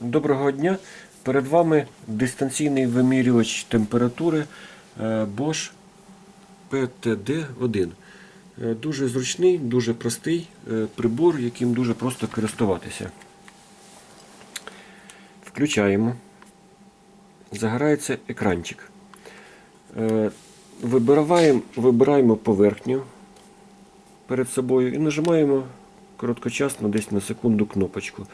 Доброго дня! Перед вами дистанційний вимірювач температури е, Bosch PTD1. Е, Дуже зручний, дуже простий е, прибор, яким дуже просто користуватися. Включаємо. Загорається екранчик. Вибираємо, вибираємо поверхню перед собою і нажимаємо короткочасно, десь на секунду кнопочку.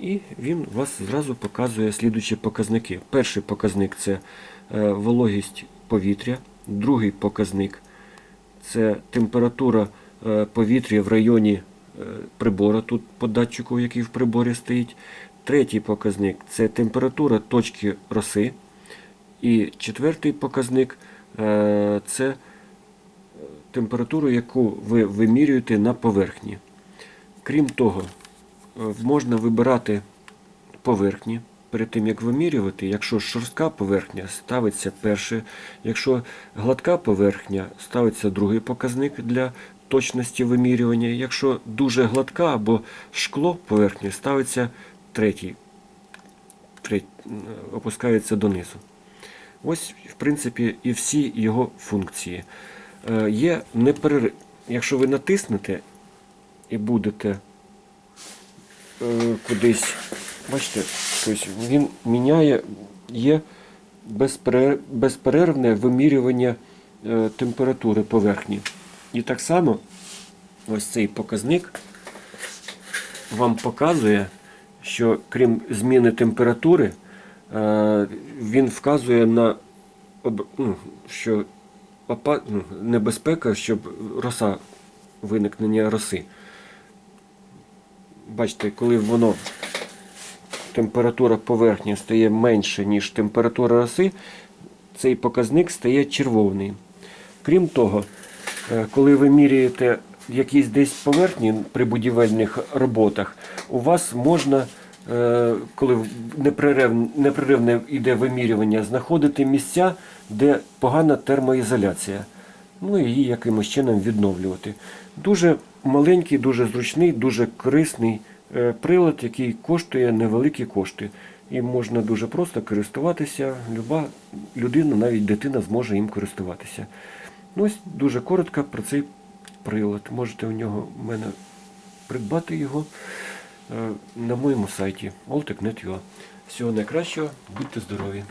І він вас зразу показує слідучі показники. Перший показник це е, вологість повітря, другий показник це температура е, повітря в районі е, прибора, тут по датчику, який в приборі стоїть. Третій показник це температура точки роси. І четвертий показник це температуру, яку ви вимірюєте на поверхні. Крім того, можна вибирати поверхні перед тим, як вимірювати. Якщо шорстка поверхня, ставиться перший. Якщо гладка поверхня, ставиться другий показник для точності вимірювання. Якщо дуже гладка або шкло поверхні, ставиться третій, третій опускається донизу. Ось, в принципі, і всі його функції. Е, Є неперерив... Якщо ви натиснете і будете е, кудись, бачите, він міняє, є безперервне вимірювання е, температури поверхні. І так само ось цей показник вам показує, що крім зміни температури, е, він вказує на ну, що ну, небезпека, щоб роса, виникнення роси. Бачите, коли воно температура поверхні стає менше, ніж температура роси, цей показник стає червоний. Крім того, е, коли ви міряєте якісь десь поверхні при будівельних роботах, у вас можна, е, коли непреривне йде вимірювання, знаходити місця, де погана термоізоляція. Ну і її якимось чином відновлювати. Дуже маленький, дуже зручний, дуже корисний е, прилад, який коштує невеликі кошти. І можна дуже просто користуватися. Люба людина, навіть дитина, зможе їм користуватися. Ну, ось дуже коротко про цей прилад. Можете у нього в мене придбати його е, на моєму сайті alltech.net.ua. Всього найкращого, будьте здорові!